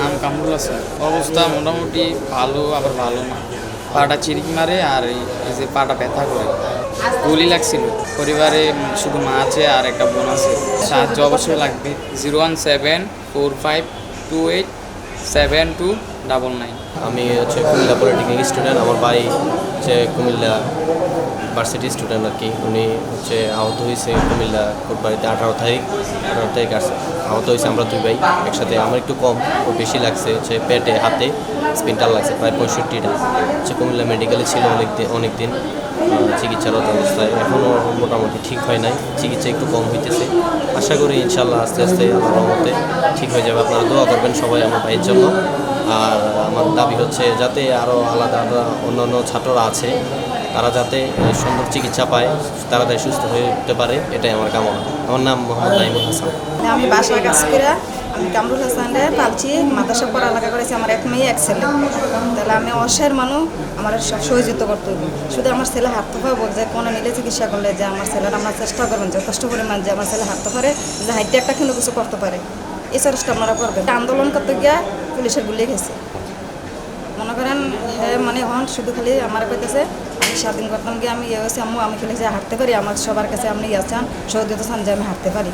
নাম কামরুল হাসান অবস্থা মোটামুটি ভালো, আবার ভালো না। পাটা চিরিক মারে আর এই যে পাটা ব্যথা করে। গুলি লাগছিল। পরিবারে শুধু মা আছে আর একটা বোন আছে। সাহায্য অবশ্যই লাগবে। Zero one seven four five two eight seven two double nine. আমি হচ্ছে কুমিল্লা পলিটেকনিক স্টুডেন্ট, আমার ভাই হচ্ছে কুমিল্লা ভার্সিটি স্টুডেন্ট আর কি। উনি হচ্ছে আহত হয়েছে কুমিল্লা কোটবাড়িতে আঠারো তারিখ। আঠারো তারিখ আহত হয়েছে আমরা দুই ভাই একসাথে। আমার একটু কম, ও বেশি লাগছে হচ্ছে পেটে, হাতে স্পিনটার লাগছে, প্রায় পঁয়ষট্টিটা। হচ্ছে কুমিল্লা মেডিকেলে ছিল অনেক দিন অনেক দিন চিকিৎসারত অবস্থায়। এখনও মোটামুটি ঠিক হয় নাই, চিকিৎসা একটু কম হইতেছে। আশা করি ইনশাল্লাহ আস্তে আস্তে আমার রহমতে ঠিক হয়ে যাবে। আপনারা দোয়া করবেন সবাই আমার ভাইয়ের জন্য। আর আমার দাবি হচ্ছে যাতে আরও আলাদা আলাদা অন্যান্য ছাত্ররা আছে তারা যাতে সুন্দর চিকিৎসা পায়, তাড়াতাড়ি সুস্থ হয়ে উঠতে পারে, এটাই আমার কামনা। আমার নাম মোহাম্মদ নাইমুল হাসান। আমি বাসায় কাজ করে, আমি কামরুল হাসানরে পালছি, মাদ্রাসা পড়ালেখা করেছি আমার এক মেয়ে, এক ছেলে। তাহলে আমি অসহায়ের মানুষ, আমার সব সহযোগিতা করতে হবে। শুধু আমার ছেলে হাঁটতে পারব যে, কোনো নিলে চিকিৎসা করলে যে আমার ছেলের আমরা চেষ্টা করবেন, যথেষ্ট পরিমাণ যে আমার ছেলে হাঁটতে পারে, যে হাইটে একটা কিন্তু কিছু করতে পারে। এই চেষ্টা আপনারা করবেন। আন্দোলন করতে গিয়ে পুলিশের গুলিয়ে গেছে। মনে করেন মানে হন, শুধু খালি আমার কইতেছে, আমি স্বাধীন করতাম গিয়ে আমি ইয়ে হয়েছি আম্মু, আমি খেলে যে হাঁটতে পারি, আমার সবার কাছে আপনি ইয়ে চান সহযোগিতা চান যে আমি হাঁটতে পারি।